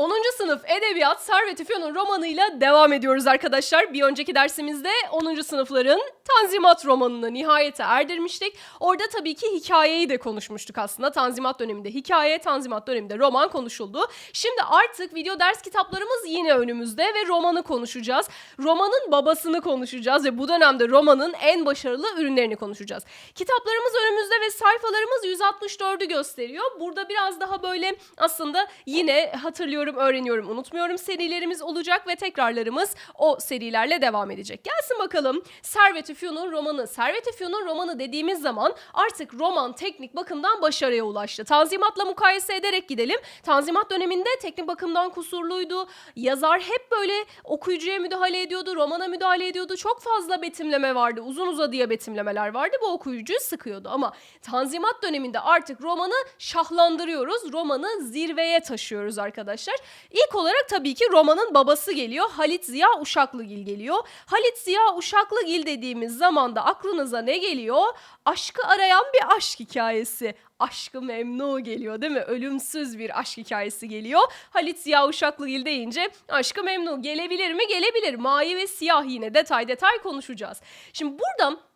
10. sınıf Edebiyat Servet Üfünun romanıyla devam ediyoruz arkadaşlar. Bir önceki dersimizde 10. sınıfların Tanzimat romanını nihayete erdirmiştik. Orada tabii ki hikayeyi de konuşmuştuk aslında. Tanzimat döneminde hikaye, Tanzimat döneminde roman konuşuldu. Şimdi artık video ders kitaplarımız yine önümüzde ve romanı konuşacağız. Romanın babasını konuşacağız ve bu dönemde romanın en başarılı ürünlerini konuşacağız. Kitaplarımız önümüzde ve sayfalarımız 164'ü gösteriyor. Burada biraz daha böyle aslında yine hatırlıyorum, öğreniyorum, unutmuyorum serilerimiz olacak ve tekrarlarımız o serilerle devam edecek. Gelsin bakalım Servet Üfünun romanı. Servet Üfünun romanı dediğimiz zaman artık roman teknik bakımdan başarıya ulaştı. Tanzimatla mukayese ederek gidelim. Tanzimat döneminde teknik bakımdan kusurluydu. Yazar hep böyle okuyucuya müdahale ediyordu, romana müdahale ediyordu. Çok fazla betimleme vardı. Uzun uzadıya betimlemeler vardı. Bu okuyucuyu sıkıyordu ama Tanzimat döneminde artık romanı şahlandırıyoruz. Romanı zirveye taşıyoruz arkadaşlar. İlk olarak tabii ki romanın babası geliyor. Halit Ziya Uşaklıgil geliyor. Halit Ziya Uşaklıgil dediğimiz zaman da aklınıza ne geliyor? Aşkı arayan bir aşk hikayesi. Aşkı memnu geliyor değil mi? Ölümsüz bir aşk hikayesi geliyor. Halit Ziya Uşaklıgil deyince aşkı memnu gelebilir mi? Gelebilir. Mavi ve siyah yine detay detay konuşacağız. Şimdi burada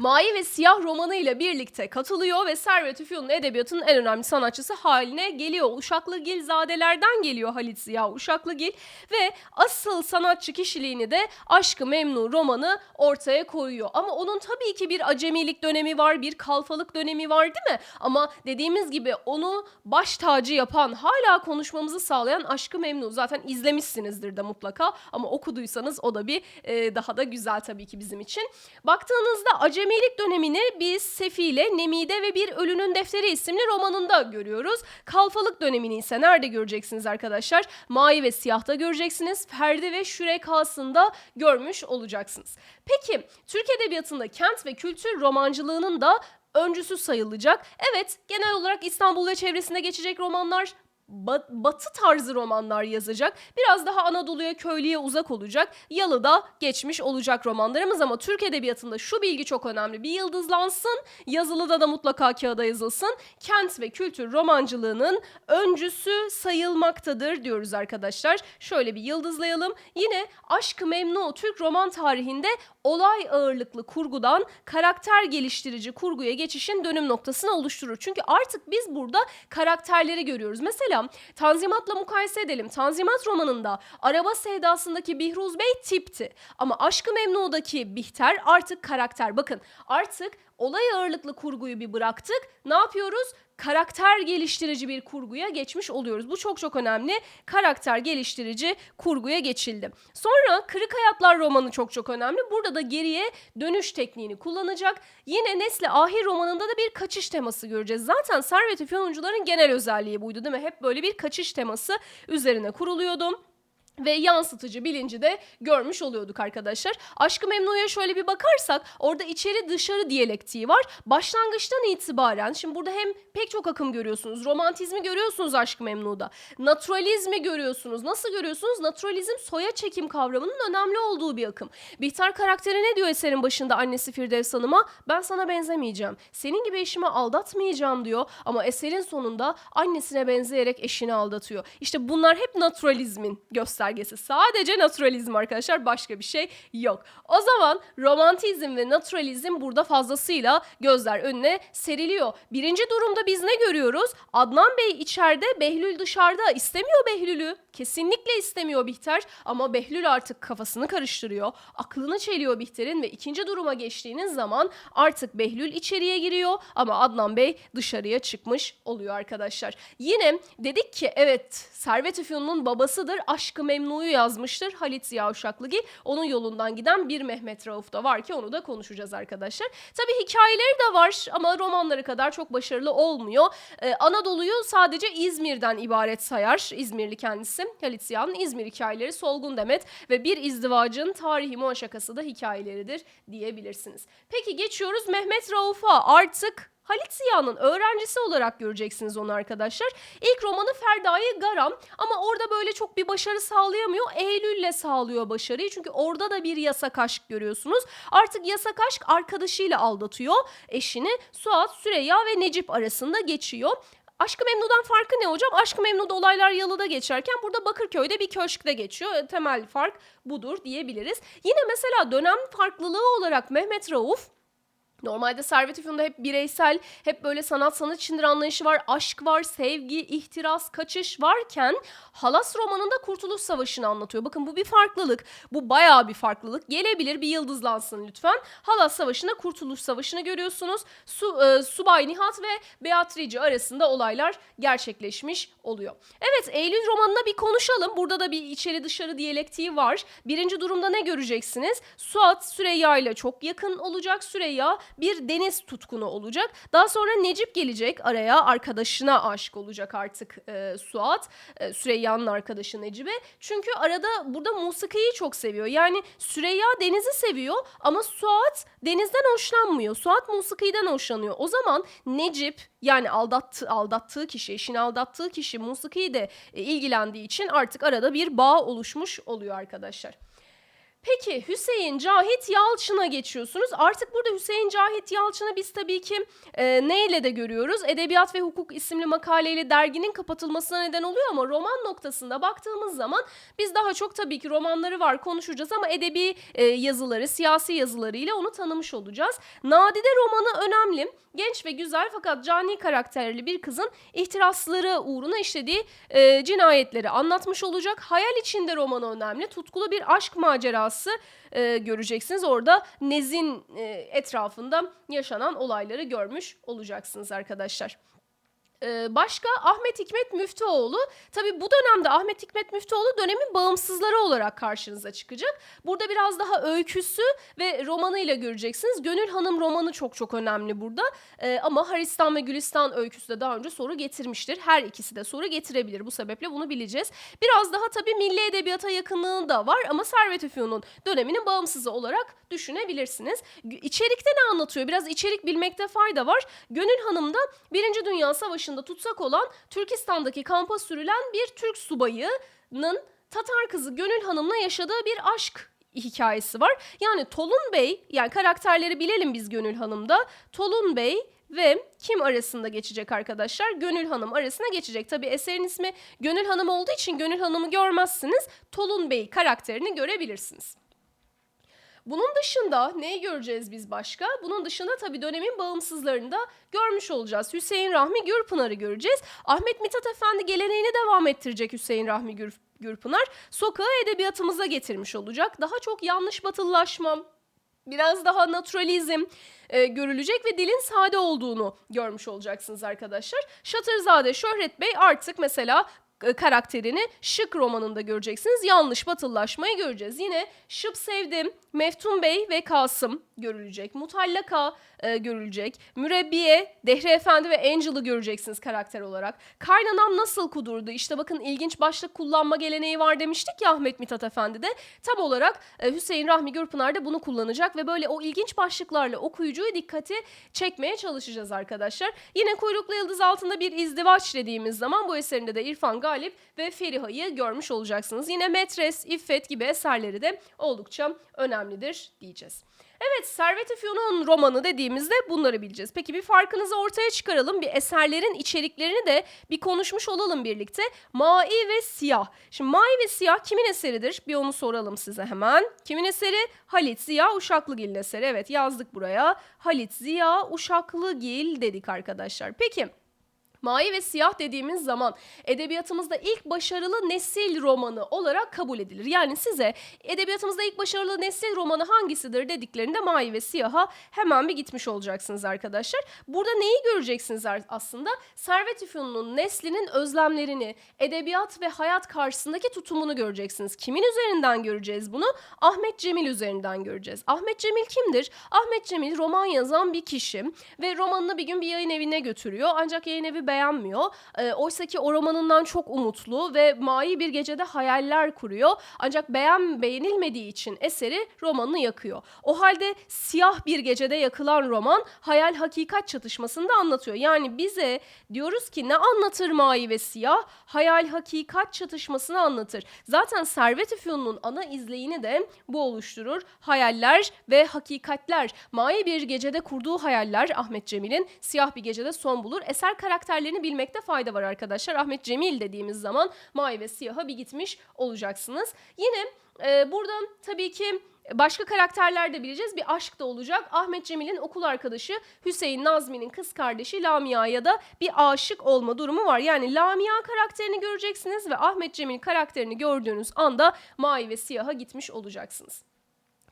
Mavi ve Siyah romanıyla birlikte katılıyor ve Servet Üfünun edebiyatının en önemli sanatçısı haline geliyor. Uşaklıgilzadelerden geliyor Halit Ziya Uşaklıgil ve asıl sanatçı kişiliğini de Aşkı Memnu romanı ortaya koyuyor. Ama onun tabii ki bir acemilik dönemi var, bir kalfalık dönemi var değil mi? Ama dediğimiz gibi onu baş tacı yapan, hala konuşmamızı sağlayan Aşkı Memnu. Zaten izlemişsinizdir de mutlaka ama okuduysanız o da bir e, daha da güzel tabii ki bizim için. Baktığınızda acemilik dönemini biz Sefile, Nemide ve Bir Ölünün Defteri isimli romanında görüyoruz. Kalfalık dönemini ise nerede göreceksiniz arkadaşlar? Mavi ve Siyah'ta göreceksiniz. Ferdi ve Şürekası'nda görmüş olacaksınız. Peki Türk Edebiyatı'nda kent ve kültür romancılığının da öncüsü sayılacak. Evet genel olarak İstanbul ve çevresinde geçecek romanlar ba- batı tarzı romanlar yazacak. Biraz daha Anadolu'ya, köylüye uzak olacak. Yalı'da geçmiş olacak romanlarımız ama Türk Edebiyatı'nda şu bilgi çok önemli. Bir yıldızlansın, yazılıda da mutlaka kağıda yazılsın. Kent ve kültür romancılığının öncüsü sayılmaktadır diyoruz arkadaşlar. Şöyle bir yıldızlayalım. Yine Aşk-ı Memnu Türk roman tarihinde olay ağırlıklı kurgudan karakter geliştirici kurguya geçişin dönüm noktasını oluşturur. Çünkü artık biz burada karakterleri görüyoruz. Mesela Tanzimat'la mukayese edelim. Tanzimat romanında araba sevdasındaki Bihruz Bey tipti. Ama Aşk-ı Memnu'daki Bihter artık karakter. Bakın artık olay ağırlıklı kurguyu bir bıraktık. Ne yapıyoruz? Karakter geliştirici bir kurguya geçmiş oluyoruz. Bu çok çok önemli. Karakter geliştirici kurguya geçildi. Sonra Kırık Hayatlar romanı çok çok önemli. Burada da geriye dönüş tekniğini kullanacak. Yine Nesli Ahir romanında da bir kaçış teması göreceğiz. Zaten Servet Üfünuncuların genel özelliği buydu değil mi? Hep böyle bir kaçış teması üzerine kuruluyordu ve yansıtıcı bilinci de görmüş oluyorduk arkadaşlar. Aşkı Memnu'ya şöyle bir bakarsak orada içeri dışarı diyalektiği var. Başlangıçtan itibaren şimdi burada hem pek çok akım görüyorsunuz. Romantizmi görüyorsunuz Aşkı Memnu'da. Naturalizmi görüyorsunuz. Nasıl görüyorsunuz? Naturalizm soya çekim kavramının önemli olduğu bir akım. Bihter karakteri ne diyor eserin başında annesi Firdevs Hanım'a? Ben sana benzemeyeceğim. Senin gibi eşimi aldatmayacağım diyor. Ama eserin sonunda annesine benzeyerek eşini aldatıyor. İşte bunlar hep naturalizmin göstergesi. Sadece naturalizm arkadaşlar başka bir şey yok. O zaman romantizm ve naturalizm burada fazlasıyla gözler önüne seriliyor. Birinci durumda biz ne görüyoruz? Adnan Bey içeride, Behlül dışarıda. İstemiyor Behlül'ü. Kesinlikle istemiyor Bihter ama Behlül artık kafasını karıştırıyor. Aklını çeliyor Bihter'in ve ikinci duruma geçtiğiniz zaman artık Behlül içeriye giriyor ama Adnan Bey dışarıya çıkmış oluyor arkadaşlar. Yine dedik ki evet Servet Üfünun'un babasıdır. Aşkı Memnu'yu yazmıştır Halit Ziya Uşaklıgil. Onun yolundan giden bir Mehmet Rauf da var ki onu da konuşacağız arkadaşlar. Tabii hikayeleri de var ama romanları kadar çok başarılı olmuyor. Ee, Anadolu'yu sadece İzmir'den ibaret sayar. İzmirli kendisi. Halit Ziya'nın İzmir hikayeleri Solgun Demet ve bir izdivacın tarihi muaşakası da hikayeleridir diyebilirsiniz. Peki geçiyoruz Mehmet Rauf'a artık Halit Ziya'nın öğrencisi olarak göreceksiniz onu arkadaşlar. İlk romanı Ferda'yı Garam ama orada böyle çok bir başarı sağlayamıyor. Eylül'le sağlıyor başarıyı çünkü orada da bir yasak aşk görüyorsunuz. Artık yasak aşk arkadaşıyla aldatıyor eşini. Suat, Süreyya ve Necip arasında geçiyor. Aşkı Memnu'dan farkı ne hocam? Aşkı Memnu'da olaylar Yalı'da geçerken burada Bakırköy'de bir köşkte geçiyor. Temel fark budur diyebiliriz. Yine mesela dönem farklılığı olarak Mehmet Rauf Normalde Servet Üfün'de hep bireysel, hep böyle sanat sanat içindir anlayışı var, aşk var, sevgi, ihtiras, kaçış varken Halas romanında Kurtuluş Savaşı'nı anlatıyor. Bakın bu bir farklılık. Bu bayağı bir farklılık. Gelebilir bir yıldızlansın lütfen. Halas Savaşı'nda Kurtuluş Savaşı'nı görüyorsunuz. Su, e, Subay Nihat ve Beatrice arasında olaylar gerçekleşmiş oluyor. Evet Eylül romanına bir konuşalım. Burada da bir içeri dışarı diyalektiği var. Birinci durumda ne göreceksiniz? Suat Süreyya ile çok yakın olacak. Süreyya bir deniz tutkunu olacak. Daha sonra Necip gelecek araya arkadaşına aşık olacak artık e, Suat. E, Süreyya'nın arkadaşı Necip'e. Çünkü arada burada musikiyi çok seviyor. Yani Süreyya denizi seviyor ama Suat denizden hoşlanmıyor. Suat musikiden hoşlanıyor. O zaman Necip yani aldattı, aldattığı kişi, eşini aldattığı kişi musikiyi de ilgilendiği için artık arada bir bağ oluşmuş oluyor arkadaşlar. Peki Hüseyin Cahit Yalçın'a geçiyorsunuz. Artık burada Hüseyin Cahit Yalçın'ı biz tabii ki e, neyle de görüyoruz? Edebiyat ve Hukuk isimli makaleyle derginin kapatılmasına neden oluyor ama roman noktasında baktığımız zaman biz daha çok tabii ki romanları var konuşacağız ama edebi e, yazıları, siyasi yazılarıyla onu tanımış olacağız. Nadide romanı önemli. Genç ve güzel fakat cani karakterli bir kızın ihtirasları uğruna işlediği e, cinayetleri anlatmış olacak. Hayal içinde romanı önemli. Tutkulu bir aşk macerası e, göreceksiniz. Orada Nez'in e, etrafında yaşanan olayları görmüş olacaksınız arkadaşlar. Ee, başka Ahmet Hikmet Müftüoğlu. Tabi bu dönemde Ahmet Hikmet Müftüoğlu dönemin bağımsızları olarak karşınıza çıkacak. Burada biraz daha öyküsü ve romanıyla göreceksiniz. Gönül Hanım romanı çok çok önemli burada. Ee, ama Haristan ve Gülistan öyküsü de daha önce soru getirmiştir. Her ikisi de soru getirebilir. Bu sebeple bunu bileceğiz. Biraz daha tabi milli edebiyata yakınlığı da var ama Servet Üfün'ün döneminin bağımsızı olarak düşünebilirsiniz. İçerikte ne anlatıyor? Biraz içerik bilmekte fayda var. Gönül Hanım da Birinci Dünya Savaşı'nda tutsak olan Türkistan'daki kampa sürülen bir Türk subayının Tatar kızı Gönül Hanım'la yaşadığı bir aşk hikayesi var. Yani Tolun Bey, yani karakterleri bilelim biz Gönül Hanım'da. Tolun Bey ve kim arasında geçecek arkadaşlar? Gönül Hanım arasına geçecek. Tabi eserin ismi Gönül Hanım olduğu için Gönül Hanım'ı görmezsiniz. Tolun Bey karakterini görebilirsiniz. Bunun dışında neyi göreceğiz biz başka? Bunun dışında tabii dönemin bağımsızlarını da görmüş olacağız. Hüseyin Rahmi Gürpınar'ı göreceğiz. Ahmet Mithat Efendi geleneğini devam ettirecek Hüseyin Rahmi Gür, Gürpınar. Sokağı edebiyatımıza getirmiş olacak. Daha çok yanlış batılılaşma, biraz daha naturalizm e, görülecek ve dilin sade olduğunu görmüş olacaksınız arkadaşlar. Şatırzade Şöhret Bey artık mesela karakterini Şık romanında göreceksiniz. Yanlış batılılaşmayı göreceğiz. Yine Şıp Sevdim, Meftun Bey ve Kasım görülecek. Mutallaka e, görülecek. Mürebbiye, Dehri Efendi ve Angel'ı göreceksiniz karakter olarak. Kaynanam nasıl kudurdu? İşte bakın ilginç başlık kullanma geleneği var demiştik ya Ahmet Mithat Efendi de. Tam olarak e, Hüseyin Rahmi Gürpınar da bunu kullanacak ve böyle o ilginç başlıklarla okuyucuyu dikkati çekmeye çalışacağız arkadaşlar. Yine Kuyruklu Yıldız altında bir izdivaç dediğimiz zaman bu eserinde de İrfan Galip ve Feriha'yı görmüş olacaksınız. Yine Metres, İffet gibi eserleri de oldukça önemlidir diyeceğiz. Evet Servet-i romanı dediğimizde bunları bileceğiz. Peki bir farkınızı ortaya çıkaralım. Bir eserlerin içeriklerini de bir konuşmuş olalım birlikte. Mai ve Siyah. Şimdi Mai ve Siyah kimin eseridir? Bir onu soralım size hemen. Kimin eseri? Halit Ziya Uşaklıgil'in eseri. Evet yazdık buraya. Halit Ziya Uşaklıgil dedik arkadaşlar. Peki Mavi ve siyah dediğimiz zaman edebiyatımızda ilk başarılı nesil romanı olarak kabul edilir. Yani size edebiyatımızda ilk başarılı nesil romanı hangisidir dediklerinde mavi ve siyaha hemen bir gitmiş olacaksınız arkadaşlar. Burada neyi göreceksiniz aslında? Servet İfünun'un neslinin özlemlerini, edebiyat ve hayat karşısındaki tutumunu göreceksiniz. Kimin üzerinden göreceğiz bunu? Ahmet Cemil üzerinden göreceğiz. Ahmet Cemil kimdir? Ahmet Cemil roman yazan bir kişi ve romanını bir gün bir yayın evine götürüyor. Ancak yayın evi beğenmiyor. E, Oysa ki o romanından çok umutlu ve mai bir gecede hayaller kuruyor. Ancak beğen beğenilmediği için eseri romanını yakıyor. O halde siyah bir gecede yakılan roman hayal hakikat çatışmasını da anlatıyor. Yani bize diyoruz ki ne anlatır mai ve siyah? Hayal hakikat çatışmasını anlatır. Zaten Servet-i Fünun'un ana izleyini de bu oluşturur. Hayaller ve hakikatler. Mai bir gecede kurduğu hayaller Ahmet Cemil'in siyah bir gecede son bulur. Eser karakter karakterlerini bilmekte fayda var arkadaşlar. Ahmet Cemil dediğimiz zaman mavi ve siyaha bir gitmiş olacaksınız. Yine e, burada tabii ki Başka karakterler de bileceğiz. Bir aşk da olacak. Ahmet Cemil'in okul arkadaşı Hüseyin Nazmi'nin kız kardeşi Lamia'ya da bir aşık olma durumu var. Yani Lamia karakterini göreceksiniz ve Ahmet Cemil karakterini gördüğünüz anda mavi ve siyaha gitmiş olacaksınız.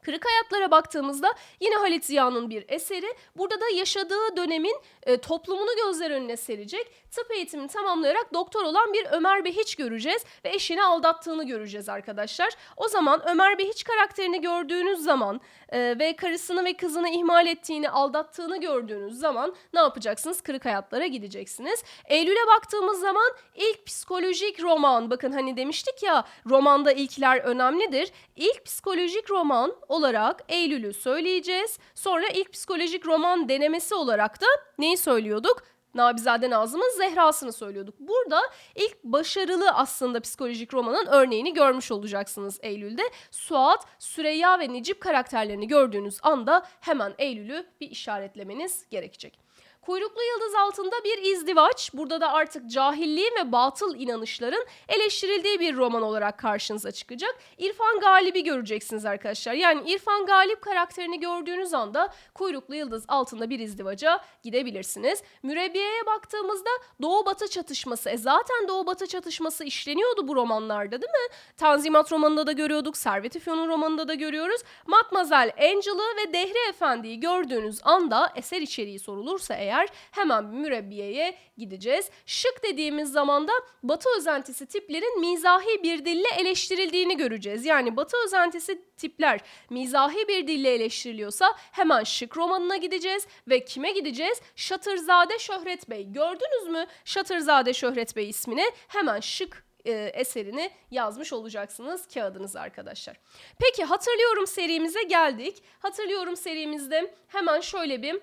Kırık Hayatlara baktığımızda yine Halit Ziya'nın bir eseri. Burada da yaşadığı dönemin e, toplumunu gözler önüne serecek. Tıp eğitimini tamamlayarak doktor olan bir Ömer Behiç göreceğiz ve eşini aldattığını göreceğiz arkadaşlar. O zaman Ömer Behiç karakterini gördüğünüz zaman e, ve karısını ve kızını ihmal ettiğini, aldattığını gördüğünüz zaman ne yapacaksınız? Kırık Hayatlara gideceksiniz. Eylül'e baktığımız zaman ilk psikolojik roman. Bakın hani demiştik ya romanda ilkler önemlidir. İlk psikolojik roman olarak Eylül'ü söyleyeceğiz. Sonra ilk psikolojik roman denemesi olarak da neyi söylüyorduk? Nabizade Nazım'ın Zehra'sını söylüyorduk. Burada ilk başarılı aslında psikolojik romanın örneğini görmüş olacaksınız Eylül'de. Suat, Süreyya ve Necip karakterlerini gördüğünüz anda hemen Eylül'ü bir işaretlemeniz gerekecek. Kuyruklu Yıldız altında bir izdivaç. Burada da artık cahilliğin ve batıl inanışların eleştirildiği bir roman olarak karşınıza çıkacak. İrfan Galip'i göreceksiniz arkadaşlar. Yani İrfan Galip karakterini gördüğünüz anda Kuyruklu Yıldız altında bir izdivaca gidebilirsiniz. Mürebbiye'ye baktığımızda Doğu Batı çatışması. E zaten Doğu Batı çatışması işleniyordu bu romanlarda değil mi? Tanzimat romanında da görüyorduk. Servet İfyon'un romanında da görüyoruz. Matmazel Angel'ı ve Dehri Efendi'yi gördüğünüz anda eser içeriği sorulursa eğer hemen mürebbiyeye gideceğiz. Şık dediğimiz zaman da Batı özentisi tiplerin mizahi bir dille eleştirildiğini göreceğiz. Yani Batı özentisi tipler mizahi bir dille eleştiriliyorsa hemen şık romanına gideceğiz ve kime gideceğiz? Şatırzade Şöhret Bey. Gördünüz mü Şatırzade Şöhret Bey ismini? Hemen şık e, eserini yazmış olacaksınız kağıdınız arkadaşlar. Peki hatırlıyorum serimize geldik. Hatırlıyorum serimizde hemen şöyle bir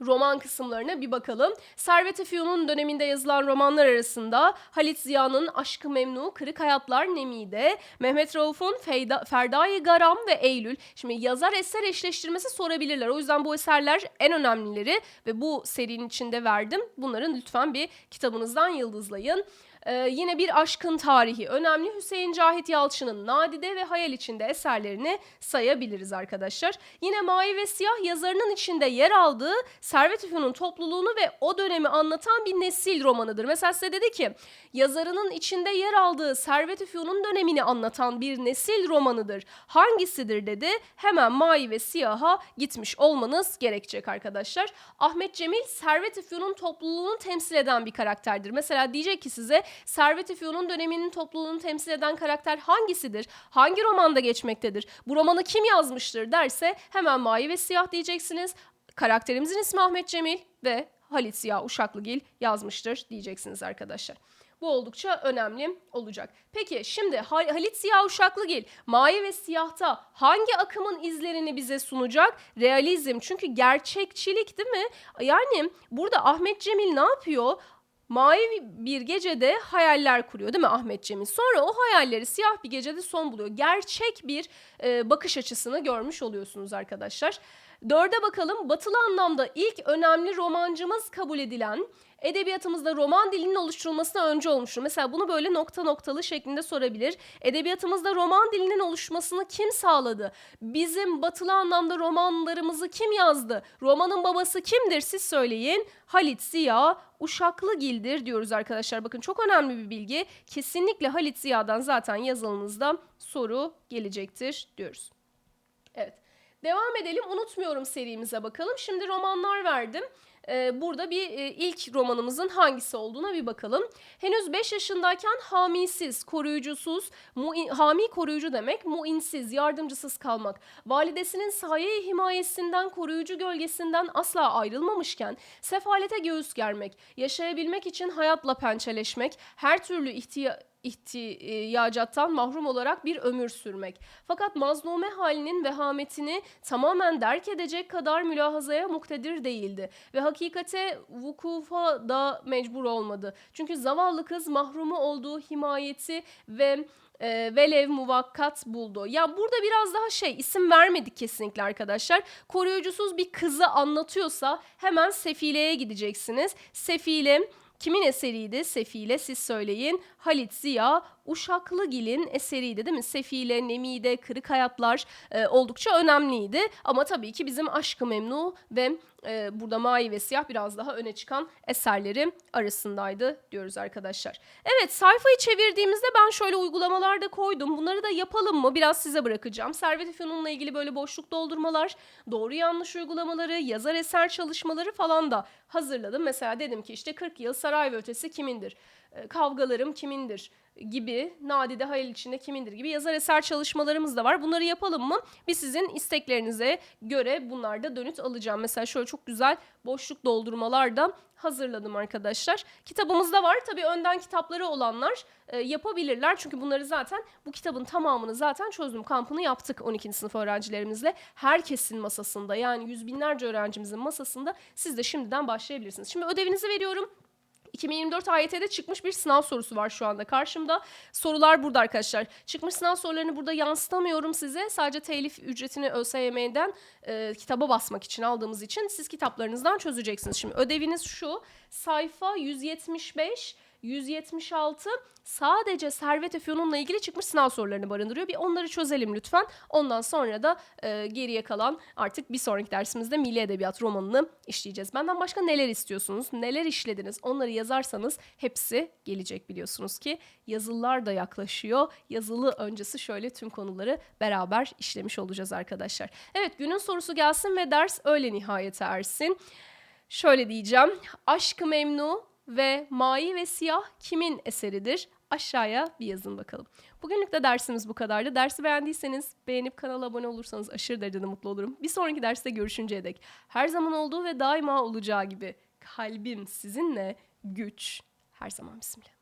roman kısımlarına bir bakalım. Servet Fiyon'un döneminde yazılan romanlar arasında Halit Ziya'nın Aşkı Memnu, Kırık Hayatlar Nemi'de, Mehmet Rauf'un Ferdai Garam ve Eylül. Şimdi yazar eser eşleştirmesi sorabilirler. O yüzden bu eserler en önemlileri ve bu serinin içinde verdim. Bunların lütfen bir kitabınızdan yıldızlayın. Ee, yine bir aşkın tarihi önemli. Hüseyin Cahit Yalçın'ın Nadide ve Hayal içinde eserlerini sayabiliriz arkadaşlar. Yine Mavi ve Siyah yazarının içinde yer aldığı Servet Üfün'ün topluluğunu ve o dönemi anlatan bir nesil romanıdır. Mesela size dedi ki yazarının içinde yer aldığı Servet Üfün'ün dönemini anlatan bir nesil romanıdır. Hangisidir dedi. Hemen Mavi ve Siyah'a gitmiş olmanız gerekecek arkadaşlar. Ahmet Cemil Servet Üfün'ün topluluğunu temsil eden bir karakterdir. Mesela diyecek ki size Servet-i Fünun döneminin topluluğunu temsil eden karakter hangisidir? Hangi romanda geçmektedir? Bu romanı kim yazmıştır derse hemen mavi ve siyah diyeceksiniz. Karakterimizin ismi Ahmet Cemil ve Halit Ziya Uşaklıgil yazmıştır diyeceksiniz arkadaşlar. Bu oldukça önemli olacak. Peki şimdi Halit Ziya Uşaklıgil mavi ve siyahta hangi akımın izlerini bize sunacak? Realizm çünkü gerçekçilik değil mi? Yani burada Ahmet Cemil ne yapıyor? Mavi bir gecede hayaller kuruyor değil mi Ahmet Cemil? Sonra o hayalleri siyah bir gecede son buluyor. Gerçek bir e, bakış açısını görmüş oluyorsunuz arkadaşlar. Dörde bakalım batılı anlamda ilk önemli romancımız kabul edilen edebiyatımızda roman dilinin oluşturulmasına önce olmuştur. Mesela bunu böyle nokta noktalı şeklinde sorabilir. Edebiyatımızda roman dilinin oluşmasını kim sağladı? Bizim batılı anlamda romanlarımızı kim yazdı? Romanın babası kimdir siz söyleyin. Halit Ziya Uşaklıgil'dir diyoruz arkadaşlar. Bakın çok önemli bir bilgi. Kesinlikle Halit Ziya'dan zaten yazılınızda soru gelecektir diyoruz. Evet. Devam edelim. Unutmuyorum serimize bakalım. Şimdi romanlar verdim. Ee, burada bir e, ilk romanımızın hangisi olduğuna bir bakalım. Henüz 5 yaşındayken hamisiz, koruyucusuz, muin, hami koruyucu demek, muinsiz, yardımcısız kalmak. Validesinin saye himayesinden, koruyucu gölgesinden asla ayrılmamışken sefalete göğüs germek, yaşayabilmek için hayatla pençeleşmek, her türlü ihtiyaç ihtiyacattan mahrum olarak bir ömür sürmek. Fakat mazlume halinin vehametini tamamen derk edecek kadar mülahazaya muktedir değildi ve hakikate vukufa da mecbur olmadı. Çünkü zavallı kız mahrumu olduğu himayeti ve e, velev muvakkat buldu. Ya burada biraz daha şey isim vermedik kesinlikle arkadaşlar. Koruyucusuz bir kızı anlatıyorsa hemen Sefile'ye gideceksiniz. Sefile kimin eseriydi? Sefile siz söyleyin. Halit Ziya Uşaklıgil'in eseriydi değil mi? Sefile, Nemide, Kırık Hayatlar e, oldukça önemliydi. Ama tabii ki bizim Aşkı Memnu ve e, burada Mavi ve Siyah biraz daha öne çıkan eserleri arasındaydı diyoruz arkadaşlar. Evet sayfayı çevirdiğimizde ben şöyle uygulamalar da koydum. Bunları da yapalım mı? Biraz size bırakacağım. Servet Fünun'la ilgili böyle boşluk doldurmalar, doğru yanlış uygulamaları, yazar eser çalışmaları falan da hazırladım. Mesela dedim ki işte 40 yıl saray ve ötesi kimindir? E, Kavgalarım kimindir? Gibi Nadide Hayal içinde kimindir gibi yazar eser çalışmalarımız da var. Bunları yapalım mı? Biz sizin isteklerinize göre bunlarda dönüt alacağım. Mesela şöyle çok güzel boşluk doldurmalar da hazırladım arkadaşlar. Kitabımızda var. Tabii önden kitapları olanlar e, yapabilirler. Çünkü bunları zaten bu kitabın tamamını zaten çözdüm kampını yaptık 12. sınıf öğrencilerimizle. Herkesin masasında yani yüz binlerce öğrencimizin masasında siz de şimdiden başlayabilirsiniz. Şimdi ödevinizi veriyorum. 2024 AYT'de çıkmış bir sınav sorusu var şu anda karşımda. Sorular burada arkadaşlar. Çıkmış sınav sorularını burada yansıtamıyorum size. Sadece telif ücretini ÖSYM'den e, kitaba basmak için aldığımız için siz kitaplarınızdan çözeceksiniz. Şimdi ödeviniz şu. Sayfa 175 176 sadece Servet Efyon'unla ilgili çıkmış sınav sorularını barındırıyor. Bir onları çözelim lütfen. Ondan sonra da e, geriye kalan artık bir sonraki dersimizde Milli Edebiyat romanını işleyeceğiz. Benden başka neler istiyorsunuz? Neler işlediniz? Onları yazarsanız hepsi gelecek biliyorsunuz ki. Yazılılar da yaklaşıyor. Yazılı öncesi şöyle tüm konuları beraber işlemiş olacağız arkadaşlar. Evet günün sorusu gelsin ve ders öyle nihayete ersin. Şöyle diyeceğim. Aşkı Memnu ve Mavi ve Siyah kimin eseridir? Aşağıya bir yazın bakalım. Bugünlük de dersimiz bu kadardı. Dersi beğendiyseniz beğenip kanala abone olursanız aşırı derecede mutlu olurum. Bir sonraki derste görüşünceye dek her zaman olduğu ve daima olacağı gibi kalbim sizinle güç her zaman bizimle.